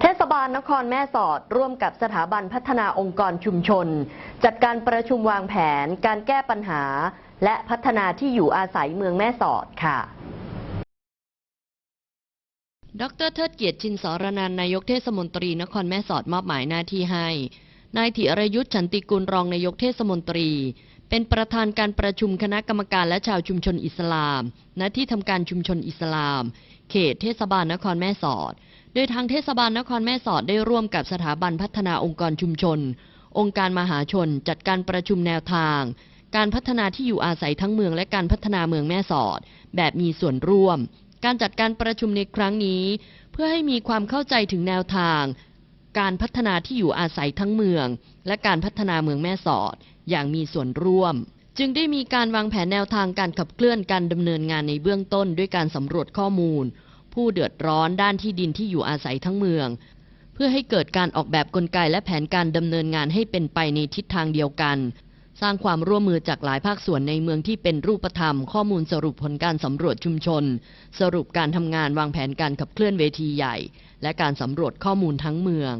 เทศบาลนครแม่สอดร่วมกับสถาบันพัฒนาองค์กรชุมชน จัดการประชุมวางแผน การแก้ปัญหา และพัฒนาที่อยู่อาศัยเมืองแม่สอดค่ะดรเทิดเกียรติชินสรนันนายกเทศมนตรีนครแม่สอดมอบหมายหน้าที่ให้ นายธิรยุทธ์ฉันติกุลรองนายกเทศมนตรี เป็นประธานการประชุมคณะกรรมการและชาวชุมชนอิสลาม ณ ที่ทำการชุมชนอิสลาม เขตเทศบาลนครแม่สอด โดยทางเทศบาลนครแม่สอดได้ร่วมกับสถาบันพัฒนาองค์กรชุมชน องค์การมหาชนจัดการประชุมแนวทาง การพัฒนาที่อยู่อาศัยทั้งเมืองและการพัฒนาเมืองแม่สอด แบบมีส่วนร่วม การจัดการประชุมในครั้งนี้ เพื่อให้มีความเข้าใจถึงแนวทาง การพัฒนาที่อยู่อาศัยทั้งเมือง และการพัฒนาเมืองแม่สอด อย่างมีส่วนร่วม จึงได้มีการวางแผนแนวทางการขับเคลื่อนการดำเนินงานในเบื้องต้นด้วยการสำรวจข้อมูล ผู้เดือดร้อนด้านที่ดินที่อยู่อาศัยทั้งเมือง เพื่อให้เกิดการออกแบบกลไกและแผนการดำเนินงานให้เป็นไปในทิศทางเดียวกัน สร้างความร่วมมือจากหลายภาคส่วนในเมืองที่เป็นรูปธรรม ข้อมูลสรุปผลการสำรวจชุมชน สรุปการทำงานวางแผนการขับเคลื่อนเวทีใหญ่ และการสำรวจข้อมูลทั้งเมือง